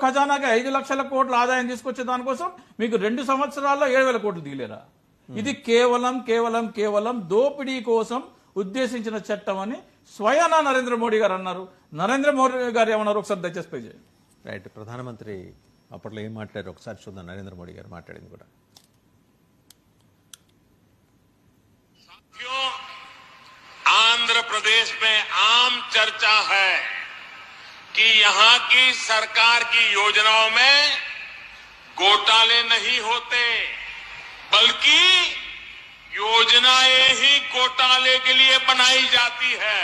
ఖజానాకి ఐదు లక్షల కోట్ల ఆదాయం తీసుకొచ్చే దానికోసం మీకు రెండు సంవత్సరాల్లో ఏడు వేల కోట్లు దిగలేరా? Hmm. ఇది కేవలం కేవలం కేవలం దోపిడీ కోసం ఉద్దేశించిన చట్టం అని స్వయాన నరేంద్ర మోడీ గారు అన్నారు. నరేంద్ర మోడీ గారు ఏమన్నారు? ఒకసారి దయచేసి పే చేయండి. రైట్. ప్రధానమంత్రి అప్పట్లో ఏం మాట్లాడారు? ఒకసారి చూద్దాం. నరేంద్ర మోడీ గారు మాట్లాడింది కూడా. ఆంధ్రప్రదేశ్ ఆమ్ చర్చా హై कि यहाँ की सरकार की योजनाओं में घोटाले नहीं होते, बल्कि योजनाएँ ही घोटाले के लिए बनाई जाती है।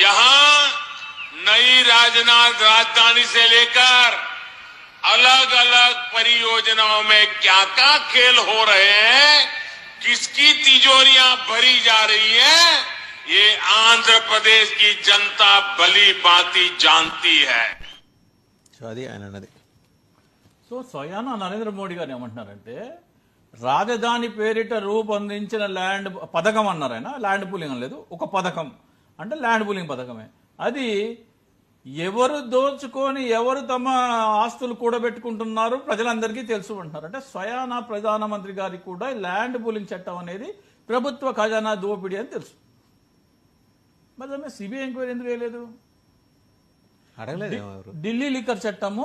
यहाँ नई राजनाथ राजधानी से लेकर अलग अलग परियोजनाओं में क्या क्या खेल हो रहे हैं, किसकी तिजोरियाँ भरी जा रही है ये आंध्र प्रदेश की जनता भली भांति जानती है సో అది ఆయన అన్నది సో స్వయానా నరేంద్ర మోడీ గారు ఏమంటున్నారంటే రాజధాని పేరిట రూపొందించిన ల్యాండ్ పథకం అన్నారు ఆయన ల్యాండ్ పూలింగ్ అనలేదు ఒక పథకం అంటే ల్యాండ్ పూలింగ్ పథకమే అది ఎవరు దోచుకొని ఎవరు తమ ఆస్తులు కూడబెట్టుకుంటున్నారు ప్రజలందరికీ తెలుసు అంటున్నారు అంటే స్వయానా ప్రధానమంత్రి గారికి కూడా ఈ ల్యాండ్ పూలింగ్ చట్టం అనేది ప్రభుత్వ ఖజానా దోపిడీ అని తెలుసు మరి దాని సిబిఐ ఎంక్వైరీ ఎందుకు వేయలేదు అడగలేదు ఢిల్లీ లిక్కర్ చట్టము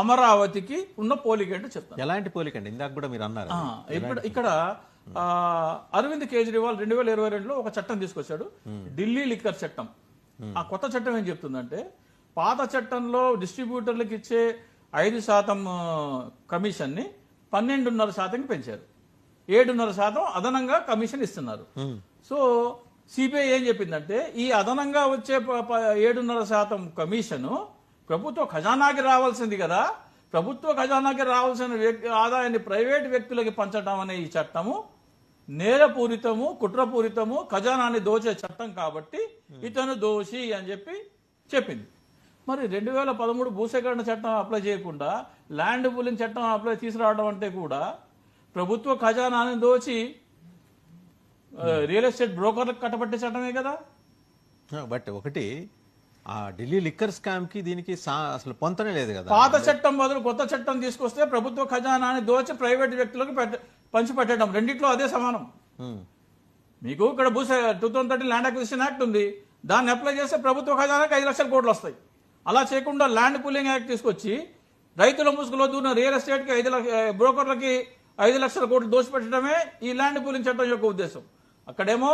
అమరావతికి ఉన్న పోలిక ఏంటో చెప్తాను. ఎలాంటి పోలికండి ఇందాక కూడా మీరు అన్నారు. ఇప్పుడు ఇక్కడ అరవింద్ కేజ్రీవాల్ రెండు వేల ఇరవై రెండులో ఒక చట్టం తీసుకొచ్చాడు. ఢిల్లీ లిక్కర్ చట్టం. ఆ కొత్త చట్టం ఏం చెప్తుందంటే పాత చట్టంలో డిస్ట్రిబ్యూటర్లకు ఇచ్చే ఐదు శాతం ఆ, కమిషన్ని పన్నెండున్నర శాతంకి పెంచారు. ఏడున్నర శాతం అదనంగా కమిషన్ ఇస్తున్నారు. సో సిబిఐ ఏం చెప్పిందంటే ఈ అదనంగా వచ్చే ప- ఏడున్నర శాతం కమిషను ప్రభుత్వ ఖజానాకి రావాల్సింది కదా. ప్రభుత్వ ఖజానాకి రావాల్సిన వ్యక్తి ఆదాయాన్ని ప్రైవేట్ వ్యక్తులకి పంచడం అనే ఈ చట్టము నేరపూరితము కుట్రపూరితము ఖజానాన్ని దోచే చట్టం కాబట్టి ఇతను దోషి అని చెప్పి చెప్పింది. మరి రెండు వేల పదమూడు భూసేకరణ చట్టం అప్లై చేయకుండా ల్యాండ్ పూలింగ్ చట్టం అప్లై తీసుకురావడం అంటే కూడా ప్రభుత్వ ఖజానాన్ని దోచి రియల్ ఎస్టేట్ బ్రోకర్లకు కట్టబట్టే చట్టమే కదా బట్ ఒకటి ఆ ఢిల్లీ లిక్కర్ స్కామ్కి దీనికి అసలు పొంతనే లేదు కదా. పాత చట్టం బదులు కొత్త చట్టం తీసుకొస్తే ప్రభుత్వ ఖజానాన్ని దోచి ప్రైవేట్ వ్యక్తులకు పెట్ట- పంచిపెట్టడం రెండిట్లో అదే సమానం. మీకు ఇక్కడ Bhuse two thousand thirty land acquisition act ఉంది. దాన్ని అప్లై చేస్తే ప్రభుత్వ ఖజానాకి ఐదు లక్షల కోట్లు వస్తాయి. అలా చేయకుండా ల్యాండ్ పూలింగ్ యాక్ట్ తీసుకొచ్చి రైతుల ముసుగులో దూరిన రియల్ ఎస్టేట్కి ఐదు లక్ష బ్రోకర్లకి ఐదు లక్షల కోట్లు దోచిపెట్టడమే ఈ ల్యాండ్ పూలింగ్ చట్టం యొక్క ఉద్దేశం. అక్కడేమో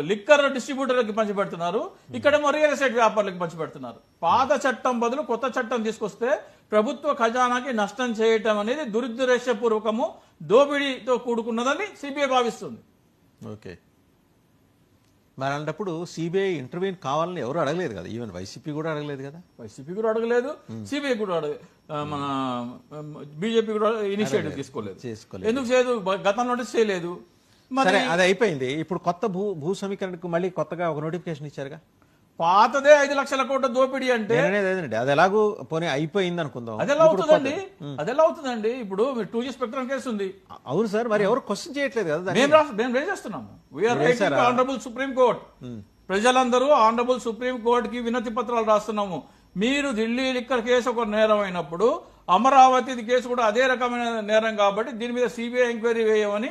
లిక్కర్ డిస్ట్రిబ్యూటర్లకి పంచిపెడుతున్నారు ఇక్కడేమో రియల్ ఎస్టేట్ వ్యాపారులకు పంచిపెడుతున్నారు. పాత చట్టం బదులు కొత్త చట్టం తీసుకొస్తే ప్రభుత్వ ఖజానాకి నష్టం చేయటం అనేది దురుద్దేశపూర్వకము దోపిడీతో కూడుకున్నదని సిబిఐ భావిస్తుంది. ఓకే. మరి అలాంటప్పుడు సిబిఐ ఇంటర్వ్యూ కావాలని ఎవరు అడగలేదు కదా? ఈవెన్ వైసీపీ కూడా అడగలేదు కదా? వైసీపీ కూడా అడగలేదు సిబిఐ కూడా అడగ మన బీజేపీ కూడా ఇనిషియేటివ్ తీసుకోలేదు. ఎందుకు చేయదు? గతంలో చేయలేదు. సరే అది అయిపోయింది. ఇప్పుడు కొత్త భూ భూ సమీకరణకు మళ్ళీ కొత్తగా ఒక నోటిఫికేషన్ ఇచ్చారుగా? పాతదే ఐదు లక్షల కోట్ల దోపిడీ అంటే అదేనండి అది ఎలాగో పోనీ అయిపోయింది అనుకుందాం. అది ఎలా అవుతుందండి? అది ఎలా అవుతుందండి? ఇప్పుడు టూ జీ స్పెక్ట్రమ్ కేసు ఉంది. అవును సార్ మరి ఎవరు క్వశ్చన్ చేయట్లేదు కదా. మేము రేజ్ చేస్తున్నాము. We're writing honourable supreme court ప్రజలందరూ ఆనరబుల్ సుప్రీం కోర్ట్కి వినతి పత్రాలు రాస్తున్నాము. మీరు ఢిల్లీ లిక్కర్ కేసు ఒక నేరం అయినప్పుడు అమరావతి కేసు కూడా అదే రకమైన నేరం కాబట్టి దీని మీద సిబిఐ ఎంక్వైరీ వేయమని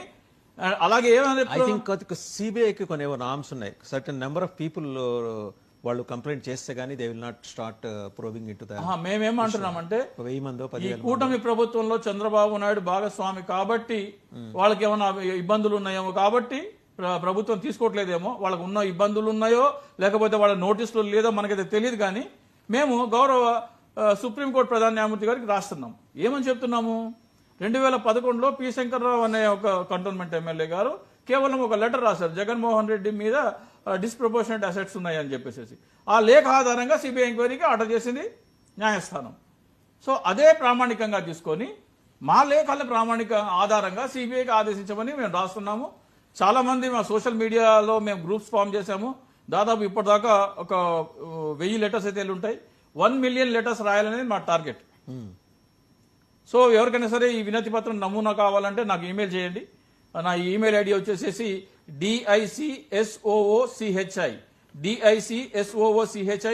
అలాగే ఐ థింక్ సిబిఐకి కొన్ని నామ్స్ ఉన్నాయి. సర్టన్ నెంబర్ ఆఫ్ పీపుల్ వాళ్ళు కంప్లైంట్ చేస్తే గానీ they will not start proving it ఆహా, మేమేమంటున్నామంటే వెయ్యి మందో ఈ పదివేల కూటమి ప్రభుత్వంలో చంద్రబాబు నాయుడు భాగస్వామి కాబట్టి వాళ్ళకి ఏమైనా ఇబ్బందులు ఉన్నాయేమో కాబట్టి ప్ర- ప్రభుత్వం తీసుకోవట్లేదేమో. వాళ్ళకు ఉన్న ఇబ్బందులు ఉన్నాయో లేకపోతే వాళ్ళ నోటీసులు లేదో మనకైతే తెలియదు కానీ మేము గౌరవ సుప్రీంకోర్టు ప్రధాన న్యాయమూర్తి గారికి రాస్తున్నాం. ఏమని చెప్తున్నాము? రెండు వేల పదకొండులో పి శంకర్రావు అనే ఒక కంటోన్మెంట్ ఎమ్మెల్యే గారు కేవలం ఒక లెటర్ రాశారు జగన్మోహన్ రెడ్డి మీద డిస్ప్రపోర్షనెట్ అసెట్స్ ఉన్నాయని చెప్పేసి ఆ లేఖ ఆధారంగా సిబిఐ ఎంక్వైరీకి ఆర్డర్ చేసింది న్యాయస్థానం. సో అదే ప్రామాణికంగా తీసుకొని మా లేఖల ప్రామాణిక ఆధారంగా సిబిఐకి ఆదేశించమని మేము రాస్తున్నాము. చాలా మంది మా సోషల్ మీడియాలో మేము గ్రూప్స్ ఫామ్ చేశాము. దాదాపు ఇప్పటిదాకా ఒక వెయ్యి లెటర్స్ అయితే వెళ్ళి ఉంటాయి వన్ మిలియన్ లెటర్స్ రాయాలనేది మా టార్గెట్. Hmm. సో ఎవరికైనా సరే ఈ వినతి పత్రం నమూనా కావాలంటే నాకు ఈమెయిల్ చేయండి. నా ఈమెయిల్ ఐడి వచ్చేసేసి డిఐసిఎస్ఓఓసిహెచ్ఐ డిఐసిఎస్ఓఓసిహెచ్ఐ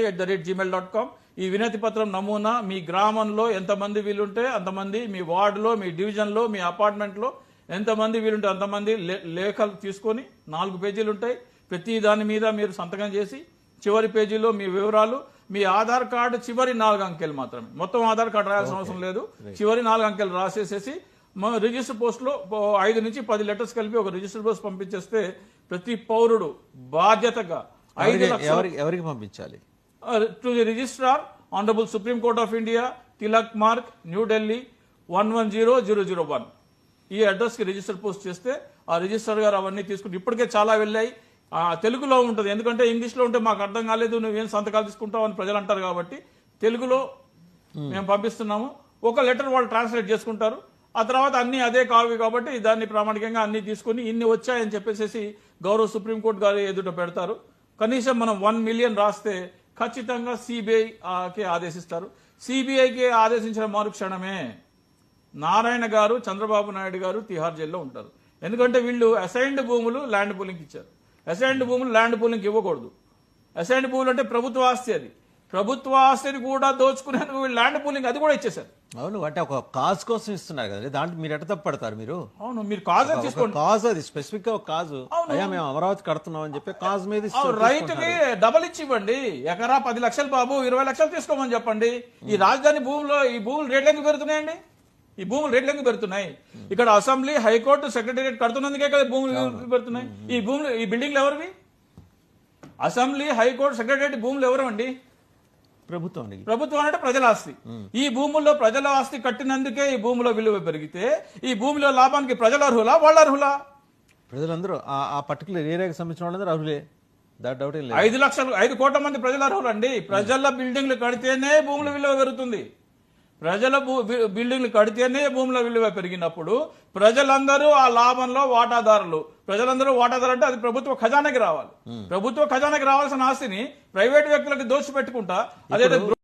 at the rate Gmail dot com ఈ వినతి పత్రం నమూనా మీ గ్రామంలో ఎంతమంది వీలుంటే అంతమంది మీ వార్డులో మీ డివిజన్లో మీ అపార్ట్మెంట్లో ఎంతమంది వీలుంటే అంతమంది లే- లేఖలు తీసుకొని నాలుగు పేజీలు ఉంటాయి ప్రతి దాని మీద మీరు సంతకం చేసి చివరి పేజీలో మీ వివరాలు మీ ఆధార్ కార్డు చివరి నాలుగు అంకెలు మాత్రమే. మొత్తం ఆధార్ కార్డు రాయాల్సిన అవసరం లేదు. చివరి నాలుగు అంకెలు రాసేసేసి మా రిజిస్టర్ పోస్ట్లో ఓ ఐదు నుంచి పది లెటర్స్ కలిపి ఒక రిజిస్టర్ పోస్ట్ పంపించేస్తే ప్రతి పౌరుడు బాధ్యతగా ఐదు ఎవరికి- పంపించాలి? To the registrar honourable supreme court of India Tilak Marg New Delhi one one zero zero zero one. ఈ అడ్రస్కి రిజిస్టర్ పోస్ట్ చేస్తే ఆ రిజిస్టర్ గారు అవన్నీ తీసుకుని ఇప్పటికే చాలా వెళ్ళాయి. తెలుగులో ఉంటుంది. ఎందుకంటే ఇంగ్లీష్లో ఉంటే మాకు అర్థం కాలేదు నువ్వేం సంతకాలు తీసుకుంటావు అని ప్రజలు అంటారు కాబట్టి తెలుగులో మేము. పంపిస్తున్నాము. ఒక లెటర్ వాళ్ళు ట్రాన్స్లేట్ చేసుకుంటారు. ఆ తర్వాత అన్ని అదే కావి కాబట్టి దాన్ని ప్రామాణికంగా అన్ని తీసుకుని ఇన్ని వచ్చాయని చెప్పేసి గౌరవ సుప్రీంకోర్టు గారు ఎదుట పెడతారు. కనీసం మనం వన్ మిలియన్ రాస్తే ఖచ్చితంగా సిబిఐకి ఆదేశిస్తారు. సిబిఐకి ఆదేశించిన మరుక్షణమే నారాయణ గారు చంద్రబాబు నాయుడు గారు తిహార్ జైల్లో ఉంటారు. ఎందుకంటే వీళ్ళు అసైన్డ్ భూములు ల్యాండ్ పూలింగ్ ఇచ్చారు. అసైన్డ్ భూములు ల్యాండ్ పూలింగ్ ఇవ్వకూడదు. అసైన్డ్ భూములు అంటే ప్రభుత్వ ఆస్తి అది. ప్రభుత్వ ఆస్తిని కూడా దోచుకునేందుకు ల్యాండ్ పూలింగ్ అది కూడా ఇచ్చేశారు. అవును అంటే ఒక కాజ్ కోసం ఇస్తున్నారు కదా దాంట్లో మీరు ఎట్ట తప్పడతారు మీరు? అవును మీరు కాజా తీసుకోండి. కాజ్ అది స్పెసిఫిక్గా ఒక కాజు. అయ్యా మేము అమరావతి కడుతున్నాం అని చెప్పి కాజ్ మీద రైతుకి. డబల్ ఇచ్చి ఇవ్వండి. ఎకరా పది లక్షలు బాబు ఇరవై లక్షలు తీసుకోమని చెప్పండి. ఈ రాజధాని భూములో ఈ భూములు రేట్లు ఎందుకు పెరుగుతున్నాయండి? ఈ భూములు రేట్లు ఎందుకు పెరుగుతున్నాయి ఇక్కడ అసెంబ్లీ హైకోర్టు సెక్రటేరియట్ కడుతున్నందుకే కదా భూములు పెరుగుతున్నాయి ఈ భూములు ఈ బిల్డింగ్లు ఎవరివి? అసెంబ్లీ హైకోర్టు సెక్రటేరియట్ భూములు ఎవరు అండి. ప్రభుత్వానికి ప్రభుత్వం అంటే ప్రజల ఆస్తి. ఈ భూముల్లో ప్రజల ఆస్తి కట్టినందుకే ఈ భూముల విలువ పెరిగితే ఈ భూమిలో లాభానికి ప్రజలు అర్హులా వాళ్ళ అర్హులా? ప్రజలందరూ ఆ- పర్టికులర్ ఏరియాకి సంబంధించిన వాళ్ళందరూ అర్హులే. ఐదు లక్షలు ఐదు కోట్ల మంది ప్రజలు అర్హులండి. ప్రజల బిల్డింగ్లు కడితేనే భూముల విలువ పెరుగుతుంది. ప్రజల బిల్డింగ్లు కడితేనే భూముల విలువ పెరిగినప్పుడు ప్రజలందరూ ఆ లాభంలో వాటాదారులు. ప్రజలందరూ వాటాదారు అంటే అది ప్రభుత్వ ఖజానాకి రావాలి. ప్రభుత్వ ఖజానాకి రావాల్సిన ఆస్తిని ప్రైవేట్ వ్యక్తులకు దోచి పెట్టుకుంటా అదే